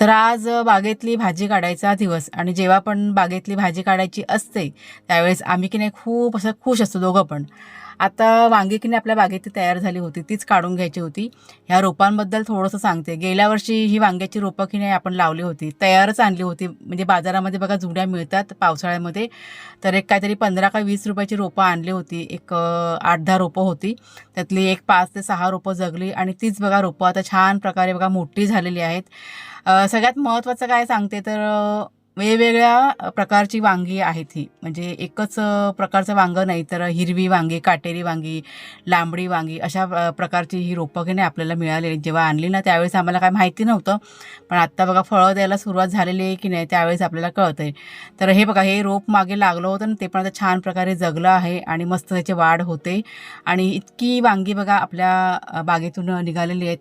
तर आज बागेतली भाजी काढायचा दिवस आणि जेव्हा पण बागेतली भाजी काढायची असते त्यावेळेस आम्ही की नाही खूप असं खुश असतो दोघं पण. आता वांगी की नाही आपल्या बागेत तयार झाली होती तीच काढून घ्यायची होती. ह्या रोपांबद्दल थोडंसं सांगते. गेल्या वर्षी ही वांग्याची रोपं की नाही आपण लावली होती. तयारच आणली होती. म्हणजे बाजारामध्ये बघा जुड्या मिळतात पावसाळ्यामध्ये. तर एक काहीतरी पंधरा का वीस रुपयाची रोपं आणली होती. एक आठ दहा रोपं होती. त्यातली एक पाच ते सहा रोपं जगली आणि तीच बघा रोपं आता छान प्रकारे बघा मोठी झालेली आहेत. सगळ्यात महत्त्वाचं काय सांगते तर वेगवेगळ्या प्रकारची वांगी आहेत ही. म्हणजे एकच प्रकारचं वांगं नाही तर हिरवी वांगी काटेरी वांगी लांबडी वांगी अशा प्रकारची ही रोपं की नाही आपल्याला मिळालेली जेव्हा आणली ना त्यावेळेस आम्हाला काय माहिती नव्हतं. पण आत्ता बघा फळं द्यायला सुरुवात झालेली आहे की नाही त्यावेळेस आपल्याला कळतं आहे तर हे बघा हे रोप मागे लागलं होतं ना ते पण आता छान प्रकारे जगलं आहे आणि मस्त त्याची वाढ होते. आणि इतकी वांगी बघा आपल्या बागेतून निघालेली आहेत.